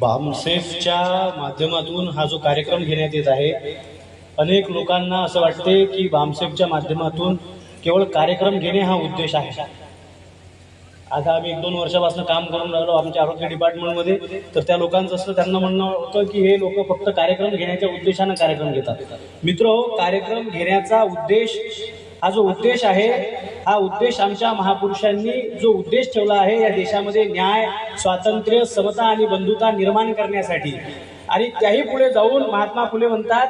बामसेफच्या माध्यमातून हा जो कार्यक्रम घेण्यात येत आहे अनेक लोकांना असं वाटते की बामसेफच्या माध्यमातून केवळ कार्यक्रम घेणे हा उद्देश आहे. आता आम्ही एक दोन वर्षापासून काम करून राहिलो आमच्या आरोग्य डिपार्टमेंटमध्ये तर त्या लोकांचं असं त्यांना म्हणणं होतं की हे लोक फक्त कार्यक्रम घेण्याच्या उद्देशानं कार्यक्रम घेतात. मित्र हो, कार्यक्रम घेण्याचा उद्देश हा जो उद्देश आहे हा उद्देश आमच्या महापुरुषांनी जो उद्देश ठेवला आहे या देशामध्ये न्याय स्वातंत्र्य समता आणि बंधुता निर्माण करण्यासाठी. आणि त्याही पुढे जाऊन महात्मा फुले म्हणतात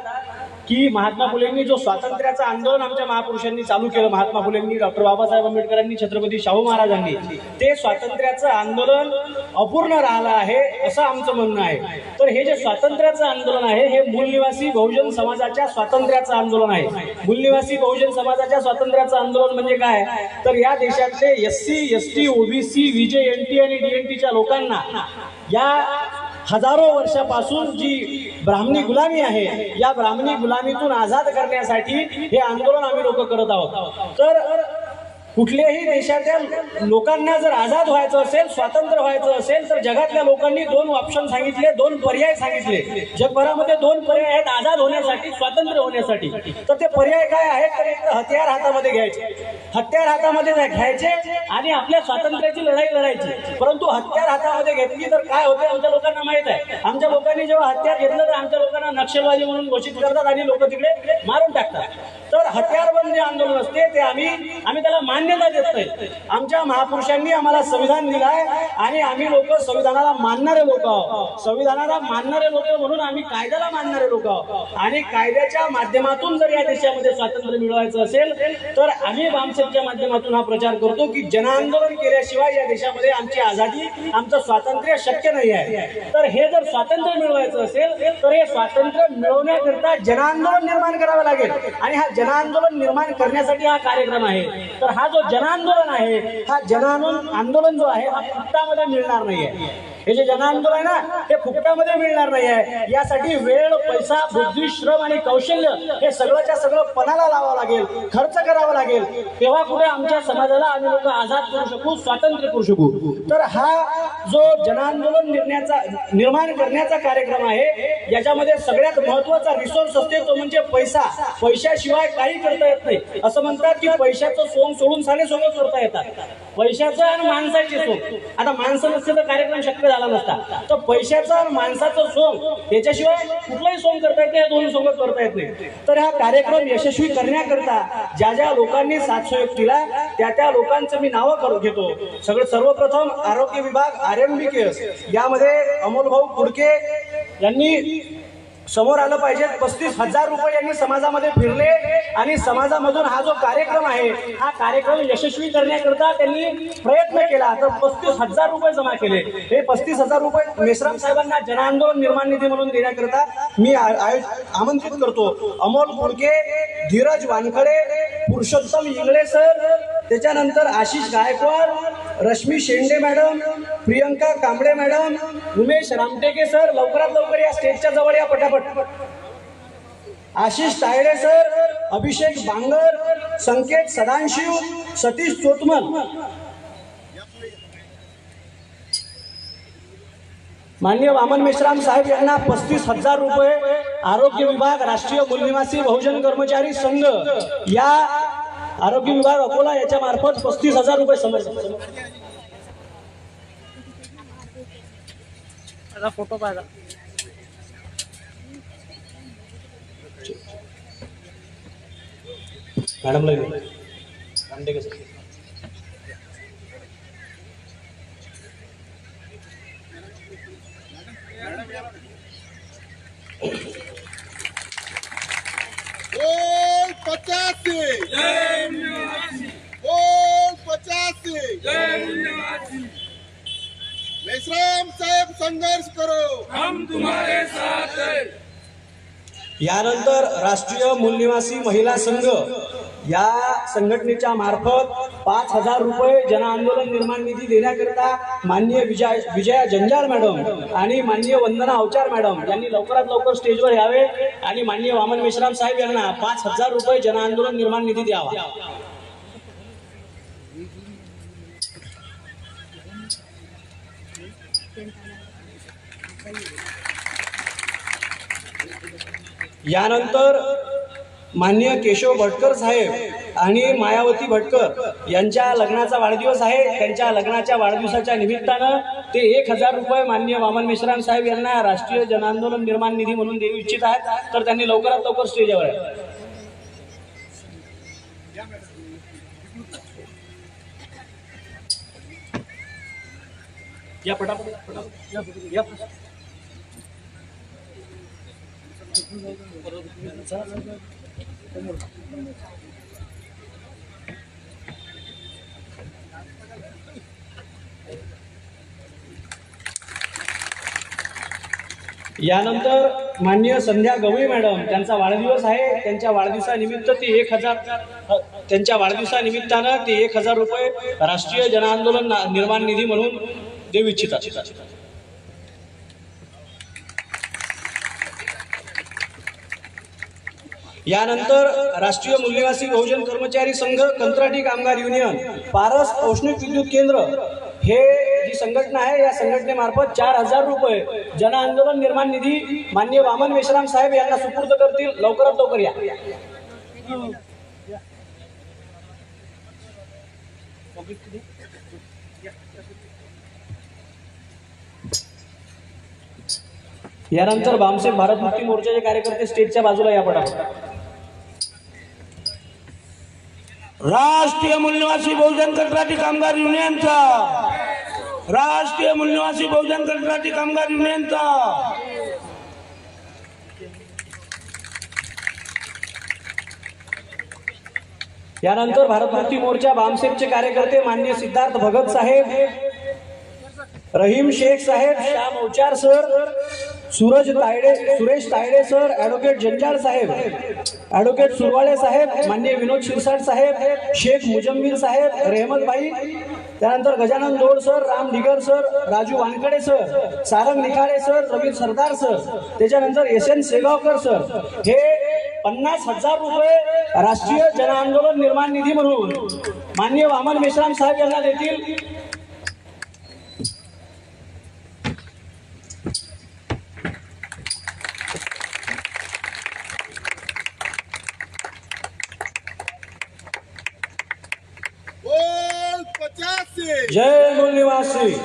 की महात्मा फुलेंनी जो स्वातंत्र्याचं आंदोलन आमच्या महापुरुषांनी चालू केलं महात्मा फुलेंनी डॉक्टर बाबासाहेब आंबेडकरांनी छत्रपती शाहू महाराजांनी ते स्वातंत्र्याचं आंदोलन अपूर्ण राहिलं आहे असं आमचं म्हणणं आहे. तर हे जे स्वातंत्र्याचं आंदोलन आहे हे मूलनिवासी बहुजन समाजाच्या स्वातंत्र्याचं आंदोलन आहे. मूलनिवासी बहुजन समाजाच्या स्वातंत्र्याचं आंदोलन म्हणजे काय? तर या देशातले S C S T OBC VJ N T आणि डीएनटीच्या लोकांना या हजारो वर्षापासून जी ब्राह्मणी गुलामी आहे या ब्राह्मणी गुलामीतून आझाद करण्यासाठी हे आंदोलन आम्ही लोक करत आहोत. तर कुठल्याही देशाच्या लोकांना जर आझाद व्हायचं असेल स्वातंत्र्य व्हायचं असेल तर जगातल्या लोकांनी दोन ऑप्शन सांगितले दोन पर्याय सांगितले. जगभरामध्ये दोन पर्याय आहेत आझाद होण्यासाठी स्वातंत्र्य होण्यासाठी. तर ते पर्याय काय आहेत तर एक हत्यार हातामध्ये घ्यायचे. हत्यार हातामध्ये घ्यायचे आणि आपल्या स्वातंत्र्याची लढाई लढायची. परंतु हत्यार हातामध्ये घेतली तर काय होते आमच्या लोकांना माहीत आहे आमच्या लोकांनी जेव्हा हत्यार घेतलं तर आमच्या लोकांना नक्षलवादी म्हणून घोषित करतात आणि लोक तिकडे मारून टाकतात. तर हत्यारबंदी जे आंदोलन असते ते आम्ही आम्ही मान्यता देत नाही आमच्या महापुरुषांनी आम्हाला संविधान दिलाय आणि आम्ही लोक संविधानाला मानणारे लोक आहोत. संविधानाला मानणारे लोक म्हणून आम्ही कायद्याला मानणारे लोक आहोत. आणि कायद्याच्या माध्यमातून जर या देशामध्ये स्वातंत्र्य मिळवायचं असेल तर आम्ही बामसेफच्या माध्यमातून हा प्रचार करतो की जनआंदोलन केल्याशिवाय या देशामध्ये आमची आझादी आमचं स्वातंत्र्य शक्य नाही आहे. तर हे जर स्वातंत्र्य मिळवायचं असेल तर हे स्वातंत्र्य मिळवण्याकरिता जनआंदोलन निर्माण करावं लागेल. आणि हा जनआंदोलन निर्माण करण्यासाठी हा कार्यक्रम आहे. तर हा जो जनांदोलन आहे हा जनआंदोलन आंदोलन जो आहे हा फुकटामध्ये मिळणार नाही आहे हे जे जनआंदोलन आहे ना ते फुकटामध्ये मिळणार नाही आहे यासाठी वेळ पैसा बुद्धी श्रम आणि कौशल्य हे सगळंच्या सगळं पणाला लावावं लागेल खर्च करावा लागेल. तेव्हा कुठे आमच्या समाजाला आम्ही लोक आझाद करू शकू स्वातंत्र्य करू शकू? तर हा जो जनआंदोलन निर्ण्याचा निर्माण करण्याचा कार्यक्रम आहे याच्यामध्ये सगळ्यात महत्त्वाचा रिसोर्स असते तो म्हणजे पैसा. पैशाशिवाय काही करता येत नाही. असं म्हणतात की पैशाचं सोंग सोडून सारे सोंग करता येतात. पैशाचं आणि माणसाची सोंग. आता माणसं नसते तर कार्यक्रम शक्य झाला नसता. तर पैशाचा माणसाचं सोंग याच्याशिवाय कुठलंही सोंग करता येत नाही दोन सोंग करता येत नाही. तर हा कार्यक्रम यशस्वी करण्याकरता ज्या ज्या लोकांनी साथसहयोग केला त्या त्या लोकांचं मी नावं करून घेतो. सगळं सर्वप्रथम आरोग्य विभाग आर एम बी केअर्स यामध्ये अमोलभाऊ कुडके यांनी समोर आलं पाहिजे. पस्तीस हजार रुपये यांनी समाजामध्ये फिरले आणि समाजामधून हा जो कार्यक्रम आहे हा कार्यक्रम यशस्वी करण्याकरता त्यांनी प्रयत्न केला. तर पस्तीस हजार रुपये जमा केले. हे पस्तीस हजार रुपये मेश्राम साहेबांना जनआंदोलन निर्माण निधी म्हणून देण्याकरता मी आमंत्रित करतो. अमोल बोडके धीरज वानखडे पुरुषोत्तम इंगळे सर त्याच्यानंतर Ashish Gaikwad Rashmi Shende madam Priyanka Kamble madam Umesh Ramteke sir लवकरात लवकर या स्टेजच्या जवळ या पटापट. आशिष तायडे सर अभिषेक बांगर संकेत सदांशिव सतीश चोतमल. माननीय वामन मेश्राम साहेब यांना पस्तीस हजार रुपये आरोग्य विभाग राष्ट्रीय मूलनिवासी बहुजन कर्मचारी संघ या आरोग्य विभाग अकोला याच्या मार्फत पस्तीस हजार रुपये समज फोटो पाहिला. मॅडमला मेश्राम साहेब संघर्ष करो। यानंतर राष्ट्रीय मूलनिवासी महिला संघ या संघटनेच्या मार्फत पाच हजार रुपये जन आंदोलन निर्माण निधी देण्याकरिता माननीय विजय विजया जंजाळ मॅडम आणि माननीय वंदना अवचार मॅडम यांनी लवकरात लवकर स्टेजवर यावे आणि माननीय वामन मेश्राम साहेब यांना पाच हजार रुपये जन आंदोलन निर्माण निधी द्यावा. यानंतर माननीय केशव भटकर साहेब आणि मायावती भटकर यांच्या लग्नाचा वाढदिवस आहे. त्यांच्या लग्नाच्या वाढदिवसाच्या निमित्तानं ते एक हजार रुपये माननीय वामन मिश्राम साहेब यांना राष्ट्रीय जनआंदोलन निर्माण निधी म्हणून देऊ इच्छित आहेत. तर त्यांनी लवकरात लवकर स्टेजवर आहे या पटापट पटापट या, या. यानंतर माननीय संध्या गवळी मॅडम त्यांचा वाढदिवस आहे त्यांच्या वाढदिवसानिमित्त ते एक हजार त्यांच्या वाढदिवसानिमित्तानं ते एक हजार रुपये राष्ट्रीय जनआंदोलन निर्माण निधी म्हणून देव इच्छितात. यानंतर राष्ट्रीय मूल्यवासी बहुजन कर्मचारी संघ कंत्राटी कामगार युनियन पारस औष्णिक विद्युत केंद्र हे जी संघटना आहे या संघटनेमार्फत चार हजार रुपये जन आंदोलन निर्माण निधी माननीय वामन मेश्राम साहेब यांना सुपूर्द करतील. लवकरात लवकर या. यानंतर बामसेफ भारत मुक्ती मोर्चाचे कार्यकर्ते स्टेजच्या बाजूला या पटापट राष्ट्रीय मूल्यवासी बहुजन कंत्राटी कामगार युनियनचा. राष्ट्रीय मूल्यवासी बहुजन कंत्राटी कामगार युनियनचा. यानंतर भारत मुक्ती मोर्चा बामसेफचे कार्यकर्ते माननीय सिद्धार्थ भगत साहेब रहीम शेख साहेब Shyam Auchar sir Suraj Tayde Suresh Tayde sir advocate Janjal साहेब ॲडव्होकेट सुरवाळे साहेब माननीय विनोद शिरसाट साहेब शेख मुजम्मीर साहेब रेहमत भाई त्यानंतर Gajanan Dod sir Ram Digar sir Raju Wankade sir Sarang Nikhade sir Ravi Sardar sir त्याच्यानंतर एस एन सेगावकर सर. हे पन्नास हजार रुपये राष्ट्रीय जन आंदोलन निर्माण निधी म्हणून माननीय वामन मेश्राम साहेब यांना देतील. जय मूल निवासी।